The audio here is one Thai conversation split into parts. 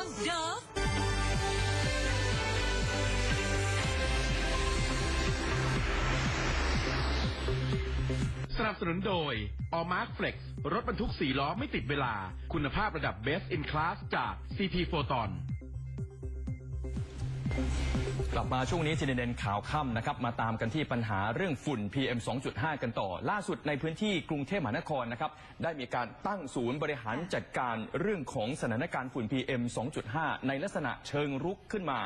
สนับสนุนโดย All Mark Flex รถบรรทุกสี่ล้อไม่ติดเวลา คุณภาพระดับ Best in Class จาก CP Photon กลับมาช่วงนี้ทีเด่นข่าวค่ำนะครับมาตามกันที่ปัญหาเรื่องฝุ่น PM 2.5 กันต่อ ล่าสุดในพื้นที่กรุงเทพมหานครนะครับได้มีการตั้งศูนย์บริหารจัดการเรื่องของสถานการณ์ฝุ่น PM 2.5 ในลักษณะเชิงรุกขึ้นมา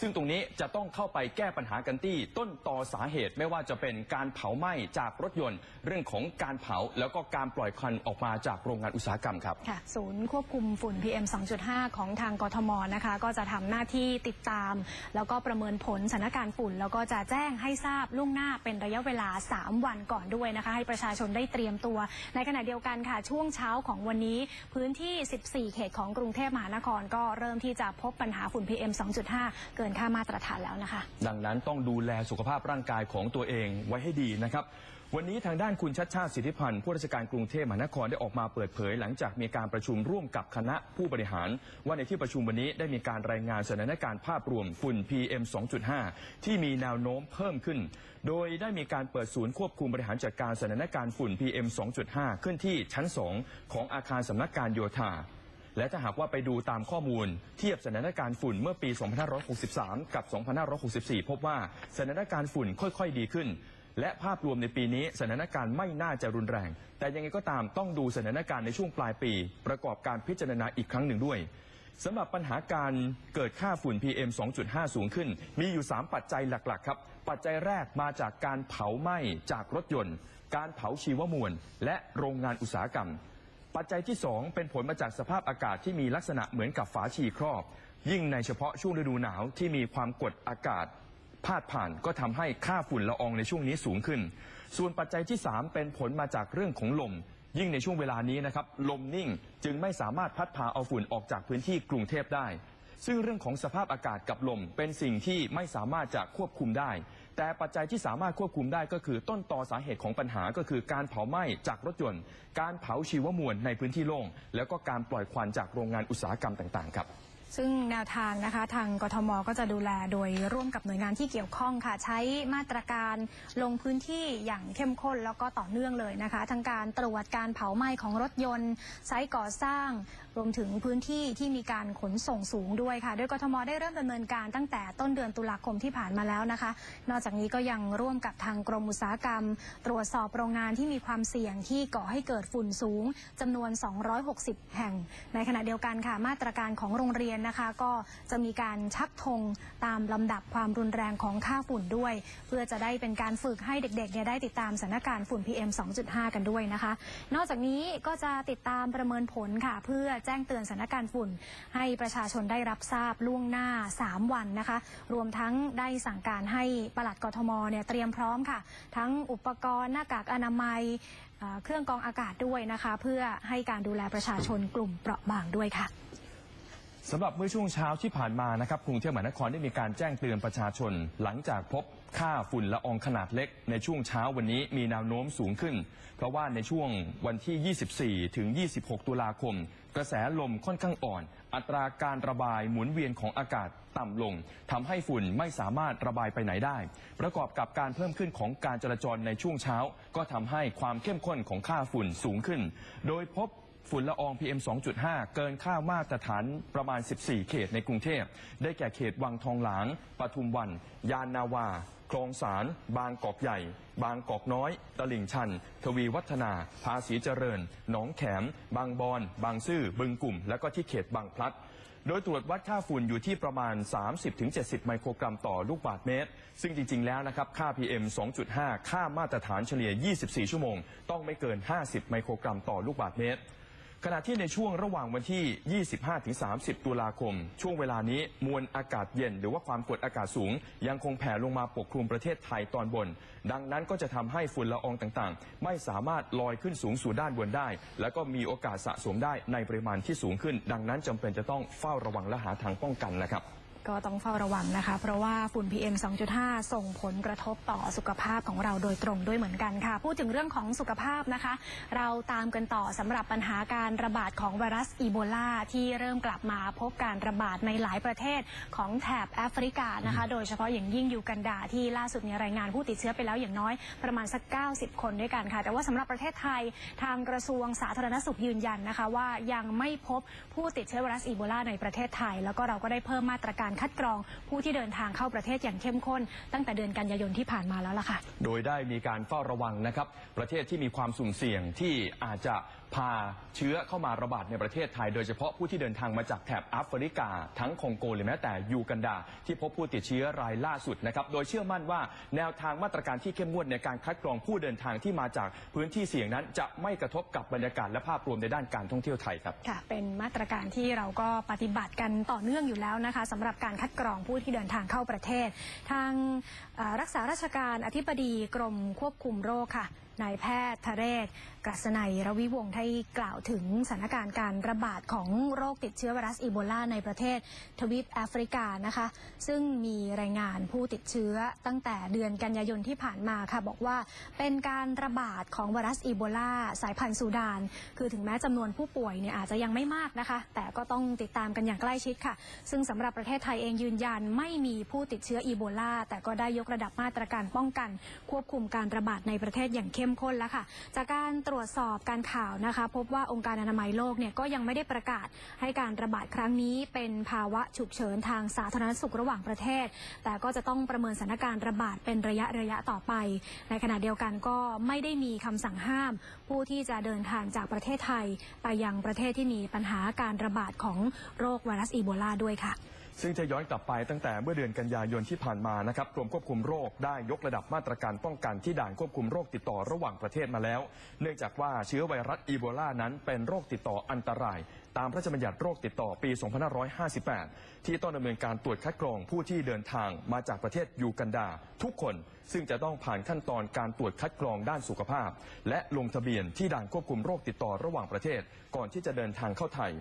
ซึ่งตรงนี้จะต้องเข้าไปแก้ปัญหากันที่ต้นตอสาเหตุไม่ว่าจะเป็นการเผาไหม้จากรถยนต์ เรื่องของการเผาแล้วก็การปล่อยควันออกมาจากโรงงานอุตสาหกรรมครับค่ะศูนย์ควบคุมฝุ่น PM 2.5 ของทางกทมนะคะก็จะทำหน้าที่ติดตามแล้วก็ประเมินผลสถานการณ์ฝุ่น แล้วก็จะแจ้งให้ทราบล่วงหน้าเป็นระยะเวลา 3 วันก่อนด้วยนะคะ ให้ประชาชนได้เตรียมตัว ในขณะเดียวกันค่ะช่วงเช้าของวันนี้ พื้นที่ 14 เขตของกรุงเทพมหานคร ก็เริ่มที่จะพบปัญหาฝุ่น PM 2.5 เกินค่ามาตรฐานแล้วนะคะ ดังนั้นต้องดูแลสุขภาพร่างกายของตัวเองไว้ให้ดีนะครับ วันนี้ทางด้านคุณชัดชาติสิทธิพันธ์ผู้ราชการกรุงเทพมหานครได้ออกมาเปิดเผย หลังจากมีการประชุมร่วมกับคณะผู้บริหาร ว่าในที่ประชุมวันนี้ได้มีการรายงานสถานการณ์ภาพรวมฝุ่น PM 2.5 ที่มีแนวโน้มเพิ่มขึ้น โดยได้มีการเปิดศูนย์ควบคุมบริหารจัดการสถานการณ์ฝุ่น PM 2.5 ขึ้นที่ชั้น 2 ของอาคารสำนักการโยธาและถ้าหากว่าไปดูตามข้อมูล เทียบสถานการณ์ฝุ่นเมื่อปี 2563 กับ 2564 พบว่าสถานการณ์ฝุ่นค่อย ๆ ดีขึ้น และภาพรวมในปีนี้สถานการณ์ไม่น่าจะรุนแรง แต่ยังไงก็ตามต้องดูสถานการณ์ในช่วงปลายปี ประกอบการพิจารณาอีกครั้งหนึ่งด้วยสำหรับปัญหาการเกิดค่าฝุ่น PM 2.5 สูงขึ้น มีอยู่ 3 ปัจจัยหลัก ๆ ครับ ปัจจัยแรกมาจากการเผาไหม้จากรถยนต์ การเผาชีวมวล และโรงงานอุตสาหกรรม ปัจจัยที่ 2 เป็นผลมาจากสภาพอากาศที่มีลักษณะเหมือนกับฝาชีครอบ ยิ่งในเฉพาะช่วงฤดูหนาวที่มีความกดอากาศ พาดผ่านก็ทำให้ค่าฝุ่นละอองในช่วงนี้สูงขึ้น ส่วนปัจจัยที่ 3 เป็นผลมาจากเรื่องของลม ยิ่งในช่วงเวลานี้นะครับลมนิ่งจึงไม่สามารถพัดพาเอาฝุ่นออกจากพื้นที่กรุงเทพได้ ซึ่งเรื่องของสภาพอากาศกับลมเป็นสิ่งที่ไม่สามารถจะควบคุมได้ แต่ปัจจัยที่สามารถควบคุมได้ก็คือต้นตอสาเหตุของปัญหาก็คือการเผาไหม้จากรถยนต์ การเผาชีวมวลในพื้นที่โล่งแล้วก็การปล่อยควันจากโรงงานอุตสาหกรรมต่างๆ ครับ ซึ่งแนวทางนะคะทางกทมก็จะดูแลโดยร่วมกับหน่วยงานที่เกี่ยวข้องค่ะ ใช้มาตรการลงพื้นที่อย่างเข้มข้นแล้วก็ต่อเนื่องเลยนะคะ ทั้งการตรวจการเผาไหม้ของรถยนต์ไซต์ก่อสร้าง รวมถึงพื้นที่ที่มีการขนส่งสูงด้วยค่ะ โดยกทมได้เริ่มดำเนินการตั้งแต่ต้นเดือนตุลาคมที่ผ่านมาแล้วนะคะ นอกจากนี้ก็ยังร่วมกับทางกรมอุตสาหกรรม ตรวจสอบโรงงานที่มีความเสี่ยงที่ก่อให้เกิดฝุ่นสูงจำนวน 260 แห่ง ในขณะเดียวกันค่ะมาตรการของโรงเรียนนะคะ ก็จะมีการชักธงตามลำดับความรุนแรงของค่าฝุ่นด้วย เพื่อจะได้เป็นการฝึกให้เด็กๆเนี่ยได้ติดตามสถานการณ์ฝุ่น PM 2.5 กันด้วยนะคะ นอกจากนี้ก็จะติดตามประเมินผลค่ะ เพื่อแจ้งเตือนสถานการณ์ฝุ่น ให้ประชาชนได้รับทราบล่วงหน้า 3 วันนะคะ รวมทั้งได้สั่งการให้ปลัดกทมเนี่ยเตรียมพร้อมค่ะ ทั้งอุปกรณ์หน้ากากอนามัยเอ่อเครื่องกรองอากาศด้วยนะคะ เพื่อให้การดูแลประชาชนกลุ่มเปราะบางด้วยค่ะ สำหรับเมื่อช่วงเช้าที่ผ่านมานะครับกรุงเทพมหานครได้มีการแจ้งเตือนประชาชน หลังจากพบค่าฝุ่นละอองขนาดเล็ก ในช่วงเช้าวันนี้มีแนวโน้มสูงขึ้น เพราะว่าในช่วงวันที่ 24 ถึง 26 ตุลาคม กระแสลมค่อนข้างอ่อน อัตราการระบายหมุนเวียนของอากาศต่ำลงทำให้ฝุ่นไม่สามารถระบายไปไหนได้ ประกอบกับการเพิ่มขึ้นของการจราจรในช่วงเช้า ก็ทำให้ความเข้มข้นของค่าฝุ่นสูงขึ้น โดยพบ ฝุ่นละออง PM 2.5 เกินค่ามาตรฐานประมาณ 14 เขตในกรุงเทพ ได้แก่เขตวังทองหลาง ปทุมวัน ยานนาวา คลองสาร บางกอกใหญ่ บางกอกน้อย ตลิ่งชัน ทวีวัฒนา ภาษีเจริญ หนองแขม บางบอน บางซื่อ บึงกลุ่ม และก็ที่เขตบางพลัด โดยตรวจวัดค่าฝุ่นอยู่ที่ประมาณ 30-70 ไมโครกรัมต่อลูกบาศก์เมตร ซึ่งจริง ๆ แล้วนะครับ ค่า PM 2.5 ค่ามาตรฐานเฉลี่ย 24 ชั่วโมง ต้องไม่เกิน 50 ไมโครกรัมต่อลูกบาศก์เมตร ขณะที่ในช่วงระหว่างวันที่ 25-30 ตุลาคม ช่วงเวลานี้มวลอากาศเย็น หรือว่าความกดอากาศสูง ยังคงแผ่ลงมาปกคลุมประเทศไทยตอนบน ดังนั้นก็จะทำให้ฝุ่นละอองต่างๆ ไม่สามารถลอยขึ้นสูงสู่ด้านบนได้ แล้วก็มีโอกาสสะสมได้ในปริมาณที่สูงขึ้น ดังนั้นจำเป็นจะต้องเฝ้าระวังและหาทางป้องกันนะครับ ก็ต้องเฝ้าระวังนะคะ เพราะว่าฝุ่น PM 2.5 ส่งผลกระทบต่อสุขภาพของเราโดยตรงด้วยเหมือนกันค่ะ พูดถึงเรื่องของสุขภาพนะคะ เราตามกันต่อสำหรับปัญหาการระบาดของไวรัสอีโบลาที่เริ่มกลับมาพบการระบาดในหลายประเทศของแถบแอฟริกานะคะ โดยเฉพาะอย่างยิ่งยูกันดาที่ล่าสุดมีรายงานผู้ติดเชื้อไปแล้วอย่างน้อยประมาณสัก 90 คนด้วยกันค่ะ แต่ว่าสำหรับประเทศไทยทางกระทรวงสาธารณสุขยืนยันนะคะ ว่ายังไม่พบผู้ติดเชื้อไวรัสอีโบลาในประเทศไทย แล้วก็เราก็ได้เพิ่มมาตรการคัดกรองผู้ที่เดินทางเข้าประเทศอย่างเข้มข้น ตั้งแต่เดือนกันยายนที่ผ่านมาแล้วล่ะค่ะ โดยได้มีการเฝ้าระวังนะครับ ประเทศที่มีความสุ่มเสี่ยงที่อาจจะพาเชื้อเข้ามาระบาดในประเทศไทย โดยเฉพาะผู้ที่เดินทางมาจากแถบแอฟริกา ทั้งคองโกหรือแม้แต่ยูกันดา ที่พบผู้ติดเชื้อรายล่าสุดนะครับโดยเชื่อมั่นว่าแนวทางมาตรการที่เข้มงวดในการคัดกรองผู้เดินทางที่มาจากพื้นที่เสี่ยงนั้น จะไม่กระทบกับบรรยากาศและภาพรวมในด้านการท่องเที่ยวไทยครับค่ะเป็นมาตรการที่เราก็ปฏิบัติกันต่อเนื่องอยู่แล้วนะคะสำหรับการคัดกรองผู้ที่เดินทางเข้าประเทศ ทางรักษาราชการอธิบดีกรมควบคุมโรคค่ะ นายแพทย์ทะเรศกฤษณัยรวิวงศ์ได้กล่าวถึงสถานการณ์การระบาดของโรคติดเชื้อไวรัสอีโบลาในประเทศทวีปแอฟริกานะคะ ซึ่งมีรายงานผู้ติดเชื้อตั้งแต่เดือนกันยายนที่ผ่านมาค่ะ บอกว่าเป็นการระบาดของไวรัสอีโบลาสายพันธุ์ซูดาน คือถึงแม้จำนวนผู้ป่วยเนี่ยอาจจะยังไม่มากนะคะ แต่ก็ต้องติดตามกันอย่างใกล้ชิดค่ะ ซึ่งสำหรับประเทศไทยเองยืนยันไม่มีผู้ติดเชื้ออีโบลาแต่ก็ได้ยกระดับมาตรการป้องกัน ควบคุมการระบาดในประเทศอย่างเข้มข้มข้นแล้วค่ะ จากการตรวจสอบการข่าวนะคะ พบว่าองค์การอนามัยโลกเนี่ยก็ยังไม่ได้ประกาศให้การระบาดครั้งนี้เป็นภาวะฉุกเฉินทางสาธารณสุขระหว่างประเทศ แต่ก็จะต้องประเมินสถานการณ์ระบาดเป็นระยะระยะต่อไป ในขณะเดียวกันก็ไม่ได้มีคำสั่งห้าม ผู้ที่จะเดินทางจากประเทศไทย ไปยังประเทศที่มีปัญหาการระบาดของโรคไวรัสอีโบลาด้วยค่ะ ซึ่งจะย้อนกลับไปตั้งแต่เมื่อเดือนกันยายนที่ผ่านมานะครับกรมควบคุมโรคได้ยกระดับมาตรการป้องกันที่ด่านควบคุมโรคติดต่อระหว่างประเทศมาแล้ว เนื่องจากว่าเชื้อไวรัสอีโบลานั้นเป็นโรคติดต่ออันตราย ตามพระราชบัญญัติโรคติดต่อปี 2558 ที่ต้องดำเนินการตรวจคัดกรองผู้ที่เดินทางมาจากประเทศยูกันดา ทุกคนซึ่งจะต้องผ่านขั้นตอนการตรวจคัดกรองด้านสุขภาพ และลงทะเบียนที่ด่านควบคุมโรคติดต่อระหว่างประเทศ ก่อนที่จะเดินทางเข้าไทย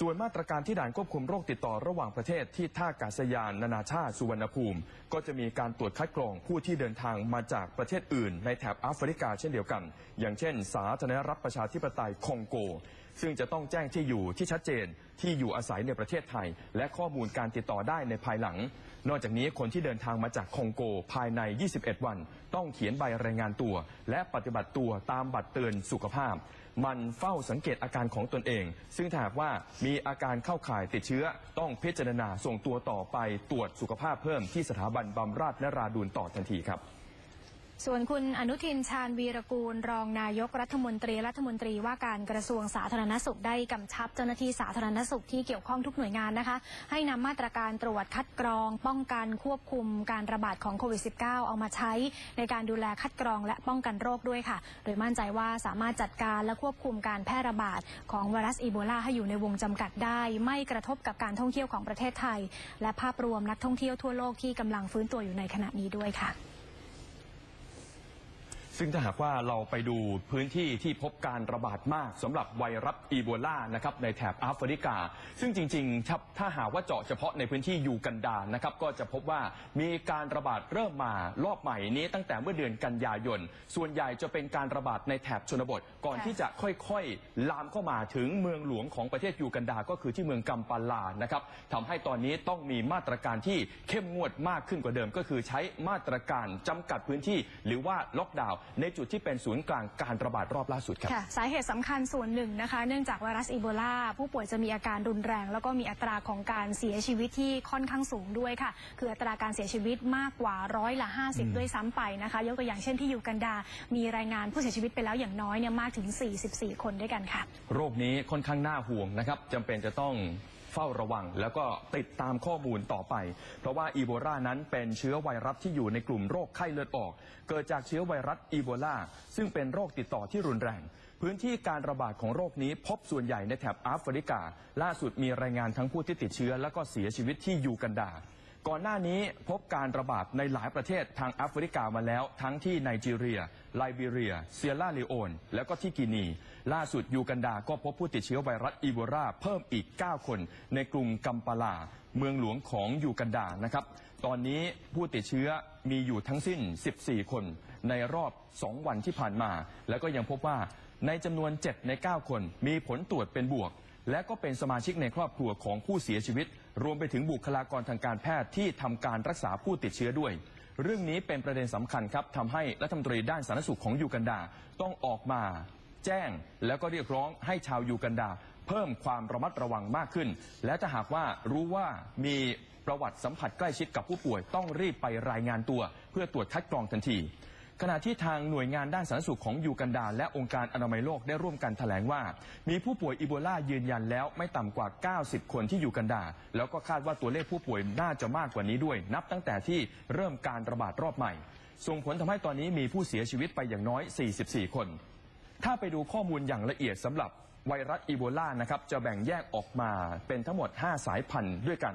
ส่วนมาตรการที่ด่านควบคุมโรคติดต่อระหว่างประเทศที่ท่ากาศยานนานาชาติสุวรรณภูมิ ก็จะมีการตรวจคัดกรองผู้ที่เดินทางมาจากประเทศอื่น ในแถบแอฟริกาเช่นเดียวกัน อย่างเช่น สาธารณรัฐประชาธิปไตยคองโก ซึ่งจะต้องแจ้งที่อยู่ที่ชัดเจนที่อยู่อาศัยในประเทศไทย และข้อมูลการติดต่อได้ในภายหลัง นอกจากนี้คนที่เดินทางมาจากคองโกภายใน 21 วัน ต้องเขียนใบรายงานตัว และปฏิบัติตัวตามบัตรเตือนสุขภาพ มันเฝ้าสังเกตอาการของตนเอง ซึ่งถ้าหากว่ามีอาการเข้าข่ายติดเชื้อ ต้องพิจารณาส่งตัวต่อไปตรวจสุขภาพเพิ่มที่สถาบันบำราศนราดูนต่อทันทีครับ ส่วนคุณอนุทินชาญวีรกูล รองนายกรัฐมนตรีรัฐมนตรีว่าการกระทรวงสาธารณสุขได้กำชับเจ้าหน้าที่สาธารณสุขที่เกี่ยวข้องทุกหน่วยงานนะคะ ให้นำมาตรการตรวจคัดกรอง ป้องกันควบคุมการระบาดของโควิด -19 เอามาใช้ ในการดูแลคัดกรองและป้องกันโรคด้วยค่ะ โดยมั่นใจว่าสามารถจัดการและควบคุมการแพร่ระบาดของไวรัสอีโบลาให้อยู่ในวงจำกัดได้ ไม่กระทบกับการท่องเที่ยวของประเทศไทย และภาพรวมนักท่องเที่ยวทั่วโลกที่กำลังฟื้นตัวอยู่ในขณะนี้ด้วยค่ะ ซึ่งถ้าหากว่าเราไปดูพื้นที่ที่พบการระบาดมากสำหรับไวรัสอีโบลานะครับในแถบแอฟริกา ซึ่งจริงๆถ้าหากว่าเจาะเฉพาะในพื้นที่ยูกันดานะครับก็จะพบว่ามีการระบาดเริ่มมารอบใหม่นี้ตั้งแต่เมื่อเดือนกันยายน ส่วนใหญ่จะเป็นการระบาดในแถบชนบท ก่อนที่จะค่อยๆ ลามเข้ามาถึงเมืองหลวงของประเทศยูกันดา ก็คือที่เมืองกัมปาลานะครับทำให้ตอนนี้ต้องมีมาตรการที่เข้มงวดมากขึ้นกว่าเดิม ก็คือใช้มาตรการจำกัดพื้นที่ หรือว่าล็อกดาวน์ในจุดที่เป็นศูนย์กลางการระบาดรอบล่าสุดครับ ค่ะสาเหตุสำคัญส่วนหนึ่งนะคะ เนื่องจากไวรัสอีโบลา ผู้ป่วยจะมีอาการรุนแรง แล้วก็มีอัตราของการเสียชีวิตที่ค่อนข้างสูงด้วยค่ะ คืออัตราการเสียชีวิตมากกว่าร้อยละ 50 ด้วยซ้ำไปนะคะ ยกตัวอย่างเช่นที่ยูกันดา มีรายงานผู้เสียชีวิตไปแล้วอย่างน้อยเนี่ยมากถึง 44 คนด้วยกันค่ะ โรคนี้ค่อนข้างน่าห่วงนะครับจำเป็นจะต้อง เฝ้าระวัง แล้วก็ติดตามข้อมูลต่อไป เพราะว่าอีโบลานั้นเป็นเชื้อไวรัสที่อยู่ในกลุ่มโรคไข้เลือดออก เกิดจากเชื้อไวรัสอีโบลาซึ่งเป็นโรคติดต่อที่รุนแรงพื้นที่การระบาดของโรคนี้พบส่วนใหญ่ในแถบแอฟริกา ล่าสุดมีรายงานทั้งผู้ที่ติดเชื้อ และก็เสียชีวิตที่ยูกันดา ก่อนหน้านี้พบการระบาดในหลายประเทศทางแอฟริกามาแล้ว ทั้งที่ไนจีเรีย ไลบีเรีย เซียร่าลีโอน แล้วก็ที่กินี ล่าสุดยูกันดาก็พบผู้ติดเชื้อไวรัสอีโบลาเพิ่มอีก 9 คน ในกรุงกัมปาลา เมืองหลวงของยูกันดานะครับ ตอนนี้ผู้ติดเชื้อมีอยู่ทั้งสิ้น 14 คน ในรอบ 2 วันที่ผ่านมา แล้วก็ยังพบว่าในจำนวน 7 ใน 9 คน มีผลตรวจเป็นบวก และก็เป็นสมาชิกในครอบครัวของผู้เสียชีวิต รวมไปถึงบุคลากรทางการแพทย์ที่ทำการรักษาผู้ติดเชื้อด้วย เรื่องนี้เป็นประเด็นสำคัญครับทำให้รัฐมนตรีด้านสาธารณสุขของยูกันดาต้องออกมาแจ้ง แล้วก็เรียกร้องให้ชาวยูกันดา เพิ่มความระมัดระวังมากขึ้น และถ้าหากว่ารู้ว่ามีประวัติสัมผัสใกล้ชิดกับผู้ป่วยต้องรีบไปรายงานตัว เพื่อตรวจคัดกรองทันที ขณะที่ทางหน่วยงานด้านสาธารณสุขของยูกันดา และองค์การอนามัยโลกได้ร่วมกันแถลงว่า มีผู้ป่วยอีโบลายืนยันแล้วไม่ต่ำกว่า 90 คนที่ยูกันดา แล้วก็คาดว่าตัวเลขผู้ป่วยน่าจะมากกว่านี้ด้วย นับตั้งแต่ที่เริ่มการระบาดรอบใหม่ ส่งผลทำให้ตอนนี้มีผู้เสียชีวิตไปอย่างน้อย 44 คน ถ้าไปดูข้อมูลอย่างละเอียดสำหรับไวรัสอีโบลานะครับจะแบ่งแยกออกมาเป็นทั้งหมด 5 สายพันธุ์ด้วยกัน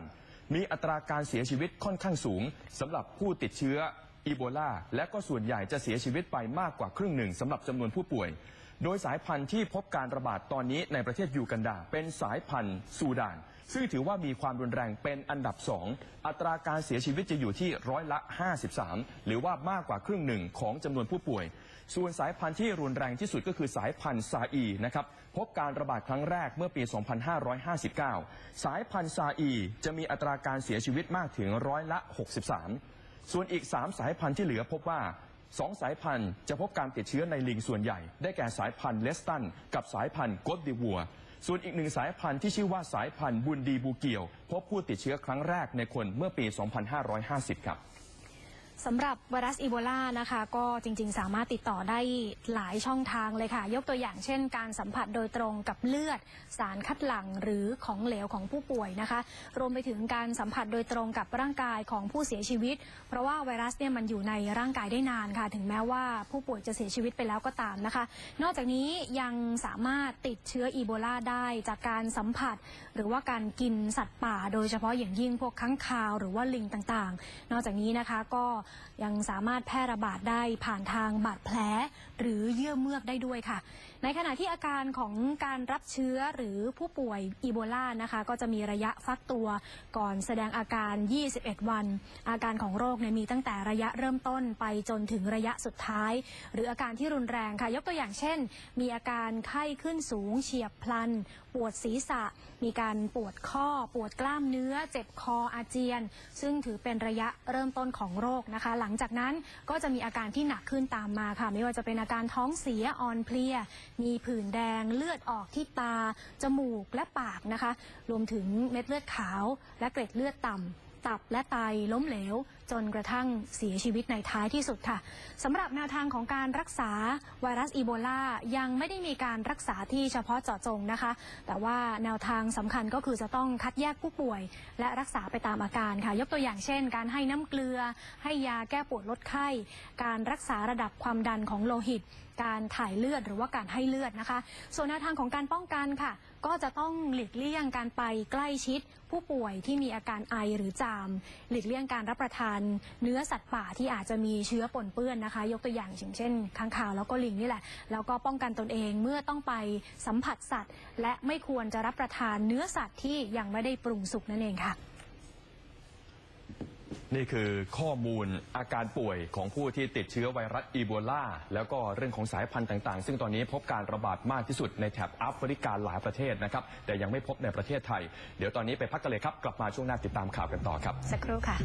มีอัตราการเสียชีวิตค่อนข้างสูงสำหรับผู้ติดเชื้อ อีโบลาและก็ส่วนใหญ่จะเสียชีวิตไปมากกว่าครึ่งหนึ่งสำหรับจำนวนผู้ป่วย โดยสายพันธุ์ที่พบการระบาดตอนนี้ในประเทศยูกันดา เป็นสายพันธุ์ซูดาน ซึ่งถือว่ามีความรุนแรงเป็นอันดับสองอัตราการเสียชีวิตจะอยู่ที่ร้อยละ 53 หรือว่ามากกว่าครึ่งหนึ่งของจำนวนผู้ป่วย ส่วนสายพันธุ์ที่รุนแรงที่สุดก็คือสายพันธุ์ซาอีนะครับพบการระบาดครั้งแรกเมื่อปี 2559 สายพันธุ์ซาอีจะมีอัตราการเสียชีวิตมากถึงร้อยละ 63 ส่วนอีก 3 สายพันธุ์ที่เหลือพบว่า 2 สายพันธุ์จะพบการติดเชื้อในลิงส่วนใหญ่ ได้แก่สายพันธุ์เลสตันกับสายพันธุ์กดดิวัว ส่วนอีกหนึ่งสายพันธุ์ที่ชื่อว่าสายพันธุ์บุนดีบูเกียว พบผู้ติดเชื้อครั้งแรกในคนเมื่อปี 2550 ครับ สำหรับไวรัสอีโบลานะคะ ก็จริงๆ สามารถติดต่อได้หลายช่องทางเลยค่ะ ยกตัวอย่างเช่น การสัมผัสโดยตรงกับเลือด สารคัดหลั่งหรือของเหลวของผู้ป่วยนะคะ รวมไปถึงการสัมผัสโดยตรงกับร่างกายของผู้เสียชีวิต เพราะว่าไวรัสเนี่ยมันอยู่ในร่างกายได้นานค่ะ ถึงแม้ว่าผู้ป่วยจะเสียชีวิตไปแล้วก็ตามนะคะ นอกจากนี้ยังสามารถติดเชื้ออีโบลาได้จากการสัมผัส หรือว่าการกินสัตว์ป่า โดยเฉพาะอย่างยิ่งพวกค้างคาว หรือว่าลิงต่างๆ นอกจากนี้นะคะก็ยังสามารถแพร่ระบาดได้ผ่านทางบาดแผล หรือเยื่อเมือกได้ด้วยค่ะ ในขณะที่อาการของการรับเชื้อหรือผู้ป่วยอีโบลานะคะก็จะมีระยะฟักตัวก่อนแสดงอาการ 21 วัน อาการของโรคเนี่ยมีตั้งแต่ระยะเริ่มต้นไปจนถึงระยะสุดท้าย หรืออาการที่รุนแรงค่ะ ยกตัวอย่างเช่น มีอาการไข้ขึ้นสูงเฉียบพลัน ปวดศีรษะ มีการปวดข้อ ปวดกล้ามเนื้อ เจ็บคออาเจียน ซึ่งถือเป็นระยะเริ่มต้นของโรคนะคะ หลังจากนั้นก็จะมีอาการที่หนักขึ้นตามมาค่ะ ไม่ว่าจะเป็นอาการท้องเสียอ่อนเพลีย มีผื่นแดงเลือดออกที่ตา จมูกและปากนะคะ รวมถึงเม็ดเลือดขาว และเกร็ดเลือดต่ำ ตับและไตล้มเหลว จนกระทั่งเสียชีวิตในท้ายที่สุดค่ะสำหรับแนวทางของการรักษาไวรัสอีโบลายังไม่ได้มีการรักษาที่เฉพาะเจาะจงนะคะ แต่ว่าแนวทางสำคัญก็คือจะต้องคัดแยกผู้ป่วย และรักษาไปตามอาการค่ะ ยกตัวอย่างเช่น การให้น้ำเกลือ ให้ยาแก้ปวดลดไข้ การรักษาระดับความดันของโลหิต การถ่ายเลือดหรือว่าการให้เลือดนะคะ ส่วนแนวทางของการป้องกันค่ะ ก็จะต้องหลีกเลี่ยงการไปใกล้ชิดผู้ป่วยที่มีอาการไอหรือจาม หลีกเลี่ยงการรับประทาน เนื้อสัตว์ป่าที่อาจจะมีเชื้อปนเปื้อนนะคะ ยกตัวอย่างอย่างเช่นค้างคาวแล้วก็ลิงนี่แหละ แล้วก็ป้องกันตนเองเมื่อต้องไปสัมผัสสัตว์ และไม่ควรจะรับประทานเนื้อสัตว์ที่ยังไม่ได้ปรุงสุกนั่นเองค่ะ นี่คือข้อมูลอาการป่วยของผู้ที่ติดเชื้อไวรัสอีโบลาแล้วก็เรื่องของสายพันธุ์ต่างๆ ซึ่งตอนนี้พบการระบาดมากที่สุดในแถบแอฟริกาหลายประเทศนะครับ แต่ยังไม่พบในประเทศไทย เดี๋ยวตอนนี้ไปพักกันเลยครับ กลับมาช่วงหน้าติดตามข่าวกันต่อครับ สักครู่ค่ะ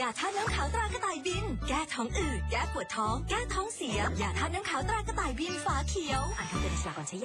ยาทาตุน้ำขาวตรากระต่ายบิน แก้ท้องอืด แก้ปวดท้อง แก้ท้องเสีย ยาทาตุน้ำขาวตรากระต่ายบินฝาเขียว อ่านคำเตือนในฉลากก่อนใช้ยา